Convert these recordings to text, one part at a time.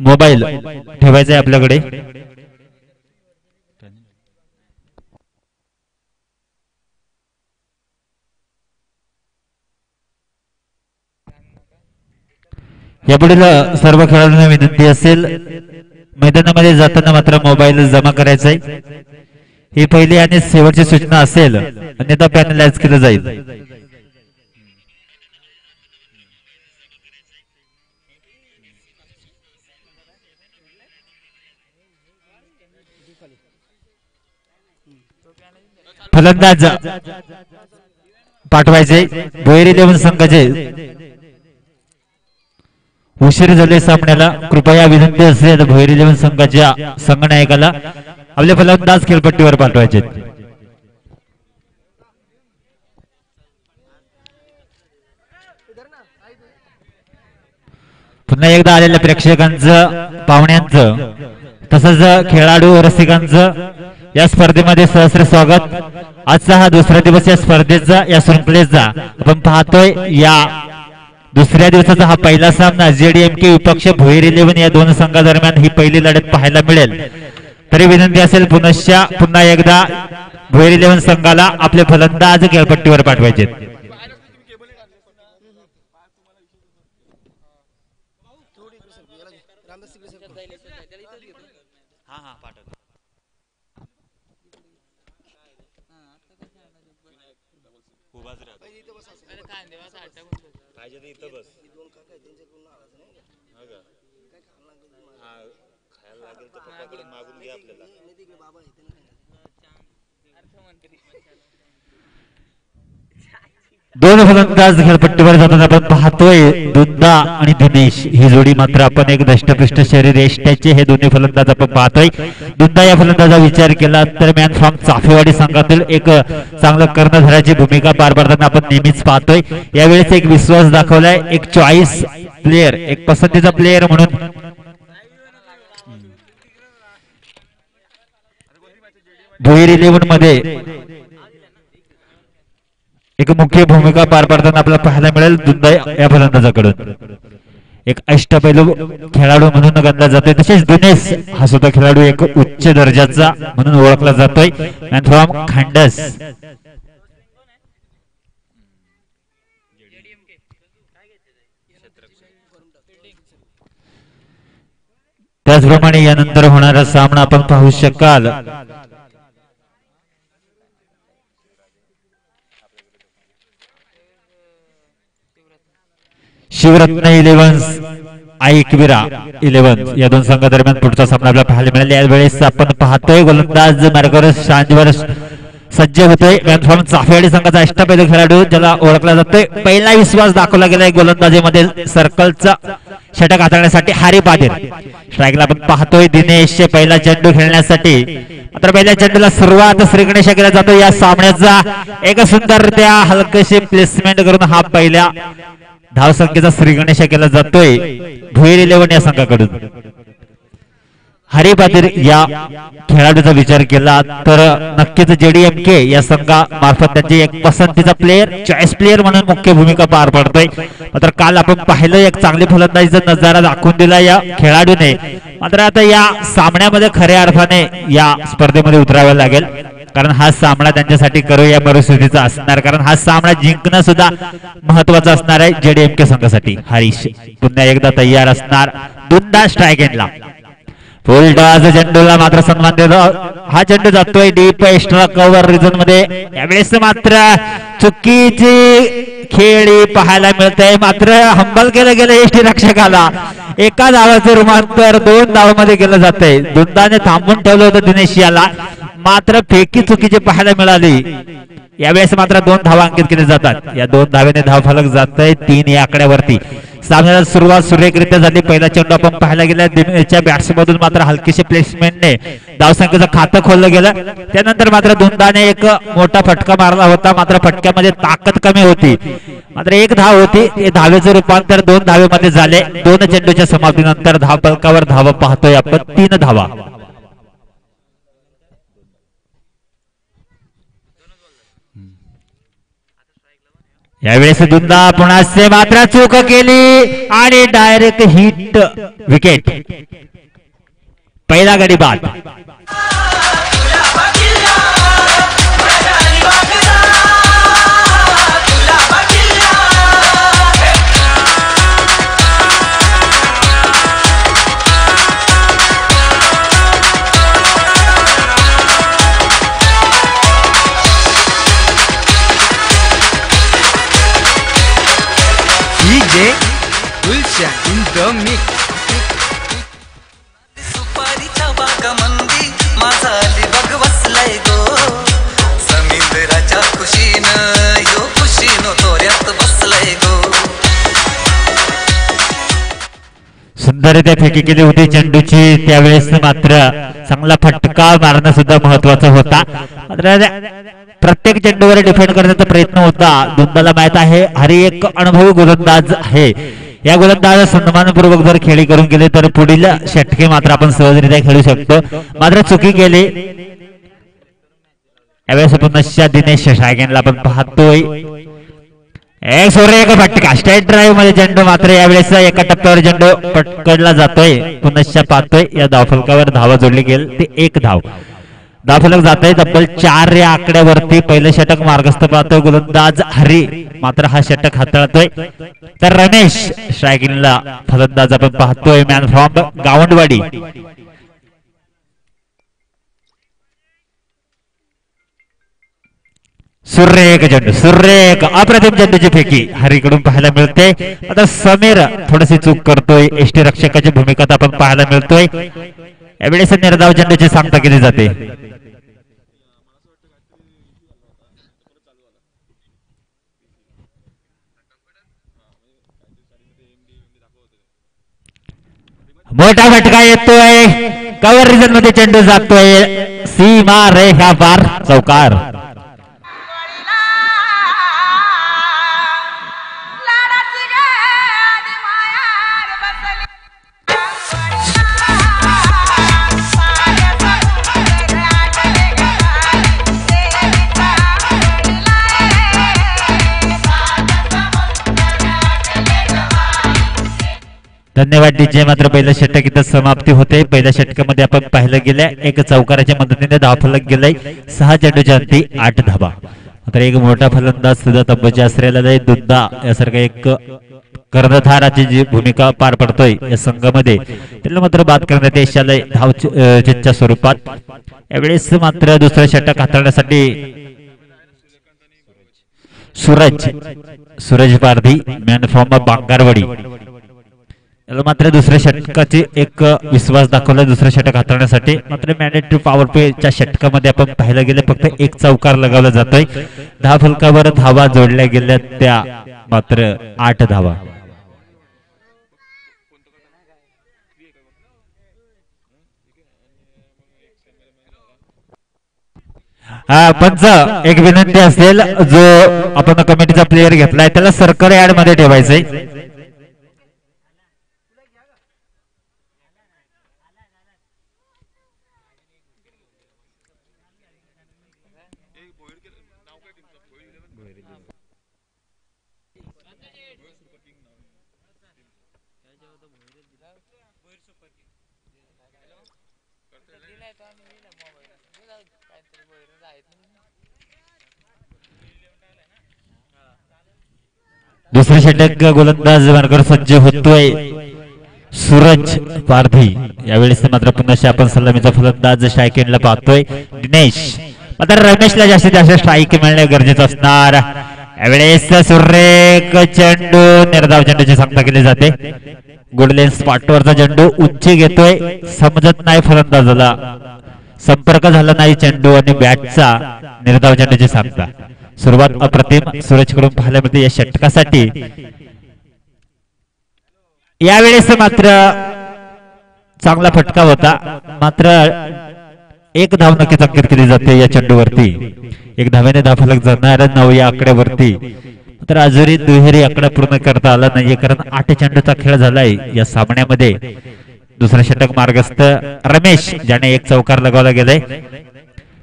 Mobile ठेवायचा आहे आपल्याकडे. यापुढील सर्व खेळाडूंना विनंती असेल मैदानामध्ये जाताना मात्र मोबाईल जमा करायचा आहे ही पहिली आणि शेवटची सूचना असेल अन्यथा पॅनलाइज केलं जाईल. फलंदाज पाठवायचे भोयर देऊन संघाचे. उशीर झाले सामन्याला. कृपया विनंती असेल भैरी देवन संघाच्या संघनायकाला आपले फलंदाज खेळपट्टीवर पाठवायचे. पुन्हा एकदा आलेल्या प्रेक्षकांचं पाहुण्यांचं. तसंच खेळाडू रसिकांचं या स्पर्धेमध्ये सहस्र स्वागत. आजचा हा दुसरा दिवस या स्पर्धेचा या शृंखलेचा आपण पाहतोय या दुसऱ्या दिवसाचा हा पहिला सामना जेडीएमके विपक्ष भुईर इलेव्हन या दोन संघादरम्यान ही पहिली लढत पाहायला मिळेल. तरी विनंती असेल पुनश्च पुन्हा एकदा भुईर इलेव्हन संघाला आपले फलंदाज खेळपट्टीवर पाठवायचे पाहिजे तर इथं बस. हा का? हा, खायला लागेल तर पप्पाकडे मागून घे आपल्याला. दोन फलंदाज खेळपट्टीवर जाताना आपण पाहतोय दुंदा आणि दिनेश ही जोडी मात्र आपण एक दष्टपृष्ट शरीर यष्ट्याचे हे दोन्ही फलंदाज आपण पाहतोय. दुंदा या फलंदाजा विचार केला तर मॅन फ्रॉम चाफेवाडी संघातील एक चांगलं कर्णधाराची भूमिका पार पाडताना आपण नेहमीच पाहतोय. यावेळेस एक विश्वास दाखवलाय एक चॉईस प्लेअर एक पसंतीचा प्लेअर म्हणून. भुईर इलेव्हनमध्ये एक मुख्य भूमिका पार पाडताना आपल्याला पाहायला मिळेल दुंदा या फलंदाजाकडून. एक अष्टपैलू खेळाडू म्हणून गणला जातोय. तसेच दिनेश हा सुद्धा खेळाडू एक उच्च दर्जाचा म्हणून ओळखला जातोय. फ्रॉम खांडस. त्याचप्रमाणे यानंतर होणारा सामना आपण पाहू शकाल. शिवरत्न इलेव्हन्स ऐकविरा इलेव्हन या दोन संघादरम्यान पुढचा सामना आपल्याला पाहायला मिळेल. यावेळेस आपण पाहतोय गोलंदाज मार्गवर शांतीवर सज्ज होतोय. फॉर्म चाफेवाडी संघाचा अष्टपैलू खेळाडू ज्याला ओळखला जातोय. पहिला विश्वास दाखवला गेलाय गोलंदाजीमध्ये सर्कलचा. षटक हाताळण्यासाठी हारी पाटील. स्ट्राईकला आपण पाहतोय. दिनेश पहिला चेंडू खेळण्यासाठी. मात्र पहिल्या चेंडूला सुरुवात श्रीगणेश केला जातो. या सामन्याचा एक सुंदर त्या हलकशी प्लेसमेंट करून हा पहिल्या धाव संख्येचा श्रीगणेश केला जातोय. भुईर इलेव्हन या संघाकडून. हरिपातीर या खेळाडूचा विचार केला तर नक्कीच जेडीएमके या संघामार्फत त्यांची एक पसंतीचा प्लेअर चॉईस प्लेअर म्हणून मुख्य भूमिका पार पडतोय. मात्र काल आपण पाहिलं एक चांगली फलंदाजीचा नजारा दाखवून दिला या खेळाडूने. मात्र आता या सामन्यामध्ये खऱ्या अर्थाने या स्पर्धेमध्ये उतरावे लागेल. कारण हा सामना त्यांच्यासाठी करू या परिस्थितीचा असणार. कारण हा सामना जिंकणं सुद्धा महत्त्वाचा असणार आहे जेडीएमके संघासाठी. हरीश पुन्हा एकदा तयार असणार. दुंदा स्ट्राईक एंडला फुल टॉस चेंडूला मात्र सन्मान देतो. हा चेंडू जातोय डीप एक्स्ट्रा कव्हर रिझनमध्ये. यावेळेस मात्र चुकीची खेळी पाहायला मिळते मात्र हंबल केलं गेलं एसटी रक्षकाला एका धावाचं रूपांतर दोन धावामध्ये केलं जातंय. दुंदाने थांबून ठेवलं होतं दिनेश याला. मात्र फेकी चुकीची पाहायला मिळाली. यावेळेस मात्र दोन धावा अंकित केले जातात. या दोन धावेने धाव फलक जात आहे तीन या आकड्यावरती. सामन्याला सुरुवात सुरेखरित्या झाली. पहिला चेंडू आपण पाहायला गेला. बॅट्समधून मात्र हलकीशी प्लेसमेंटने धावसंख्येचं खातं खोललं गेलं. त्यानंतर मात्र दोनदाने एक मोठा फटका मारला होता. मात्र फटक्यामध्ये ताकद कमी होती. मात्र एक धाव होती. धावेचं रूपांतर दोन धावेमध्ये झाले. दोन चेंडूच्या समाप्तीनंतर धाव फलकावर धावा पाहतोय आपण. तीन धावा. यावेळेस दुंदा पुन्हा से मात्र चूक केली आणि डायरेक्ट हिट विकेट पहिला गडी बाद. DJ Gulshan in the mix. सुपारीच्या बागामंदी माझा बघ बसलाय गो. समुद्राच्या खुशीनं यो खुशीनो तोऱ्यात बसलाय गो. सुंदररित्या फेकी केली होती चेंडूची त्यावेळेस मात्र चांगला फटका मारणं सुद्धा महत्त्वाचा होता. मात्र प्रत्येक चेंडूवर डिफेंड करण्याचा प्रयत्न होता. दुंदाला माहीत आहे. हरी एक अनुभवी गोलंदाज आहे. या गोलंदाज सन्मानपूर्वक जर खेळी करून गेले तर पुढील षटके मात्र आपण सहजरित्या खेळू शकतो. मात्र चुकी गेली यावेळेस पुन्हा दिनेश शशागेनला आपण पाहतोय. एक सोरे एक फटका. स्टेट ड्राईव्हमध्ये चेंडू मात्र यावेळेस एका टप्प्यावर चेंडू पटकडला जातोय. पुनश्च पाहतोय. या धावफलकावर धावा जोडली गेली. ते एक धाव. दाफलक जात आहे तब्बल चार या आकड्यावरती पहिलं षटक मार्गस्थ पाहतोय गोलंदाज हरी. मात्र हा षटक हाताळतोय. तर रमेश स्ट्रायकिंगला फलंदाज आपण पाहतोय मॅन फ्रॉम गावंडवाडी. सुरेख चेंडू सुरेख अप्रतिम चेंडूची फेकी हरीकडून पाहायला मिळते. आता समीर थोडीशी चूक करतोय. एसटी रक्षकाची भूमिका आपण पाहायला मिळतोय. यावेळेस निर्धाव चेंडूची सांगता केली जाते. मोठा फटका येतोय. कव्हर रिझनमध्ये चेंडू जातोय. सीमा रेखा पार चौकार. धन्यवाद डीजे मात्र पहिलं षटक इथं समाप्ती होते. पहिल्या षटकामध्ये आपण पाहिलं गेल्या एक चौकाराच्या मदतीने धाव फलक गेलाय. सहा चेंडूच्या अंती आठ धाबा. मात्र एक मोठा फलंदाज सुद्धा तब्बलच्या आश्रयाला दुद्दा यासारखा एक कर्णधाराची जी भूमिका पार पडतोय या संघामध्ये. त्याला मात्र बाद करण्यात यश आलंय धाव च्या स्वरूपात. यावेळेस मात्र दुसरं षटक हाताळण्यासाठी Suraj. Suraj Pardhi man from Bangarwadi. मात्र दुसऱ्या षटकाची एक विश्वास दाखवला दुसरं षटक हाताळण्यासाठी. मात्र मॅन्डेटरी पॉवर प्लेच्या षटकामध्ये आपण पाहायला गेलं फक्त एक चौकार लगावला जातोय. दहा फलकावर धावा जोडल्या गेल्या त्या मात्र आठ धावा. हा पंच एक विनंती असेल जो आपण कमिटीचा प्लेअर घेतलाय त्याला सरकारी ऍडमध्ये ठेवायचंय. काहीतरी बहिर आहेत दुसरे षटक गोलंदाज मार्गावर सज्ज होतोय. सूरज पारधी. यावेळेस मात्र पुन्हा आपण सलामीचा फलंदाज स्ट्रायकेनला पाहतोय. दिनेश. मात्र रमेशला जास्तीत जास्त स्ट्राईक मिळणे गरजेचं असणार. यावेळेस सुरेख चेंडू निर्धाव चेंडूची सांगता केली जाते. गुडलेन स्पॉटवरचा चेंडू उच्च घेतोय. समजत नाही फलंदाजाला. संपर्क झाला नाही चेंडू आणि बॅटचा निर्धाव चेंडूची सांगता सुरुवात अप्रतिम सूरजकडून पाहायला मिळते या षटकासाठी. यावेळेस मात्र चांगला फटका होता. मात्र एक धाव नक्कीच अंकित केली जाते या चेंडूवरती. एक धाव्याने धाव फलक जाणार नऊ या आकड्यावरती. तर अजूनही दुहेरी आकडा पूर्ण करता आला नाहीये कारण आठ चेंडूचा खेळ झालाय या सामन्यामध्ये. दुसरा षटक मार्गस्थ रमेश ज्याने एक चौकार लगावला गेलाय.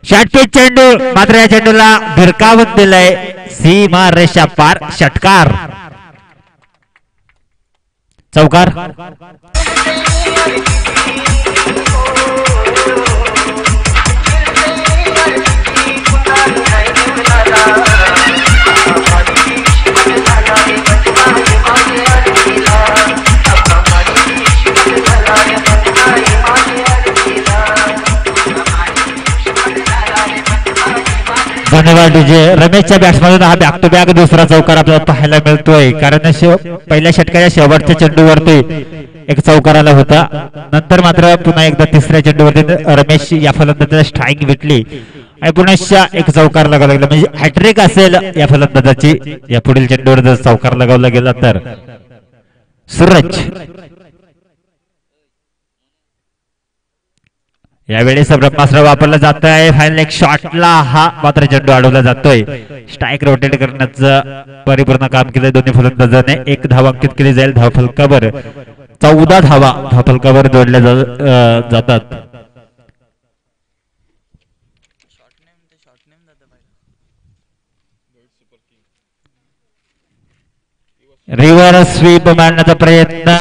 षटपीठ चेंडू मात्र या चेंडूला भिरकावत दिलाय सीमा रेषा पार षटकार. चौकार. धन्यवाद डीजे. रमेशच्या बॅट्समधून हा बॅक टू बॅक दुसरा चौकार आपल्याला पाहायला मिळतोय. कारण पहिल्या षटकाच्या शेवटच्या चेंडूवरती एक चौकार आला होता. नंतर मात्र पुन्हा एकदा तिसऱ्या चेंडूवरती रमेश या फलंदाजाला स्ट्राईक भेटली आणि पुन्हा एक चौकार लगावला लागला म्हणजे हॅट्रिक असेल या फलंदाजाची. या पुढील चेंडूवर जर चौकार लगावला गेला तर. सूरज. यावेळेस ब्रह्मास्त्र वापरला जात आहे फायनल एक शॉटला हा मात्र चेंडू अडवला जातोय. स्ट्राईक रोटेट करण्याचं परिपूर्ण काम केलं दोन्ही फलंदाजाने. एक धावा अंकित केली जाईल धाव फलकावर. चौदा धावा धाव फलकावर जोडल्या जा- जातात. रिव्हर स्वीप मारण्याचा प्रयत्न.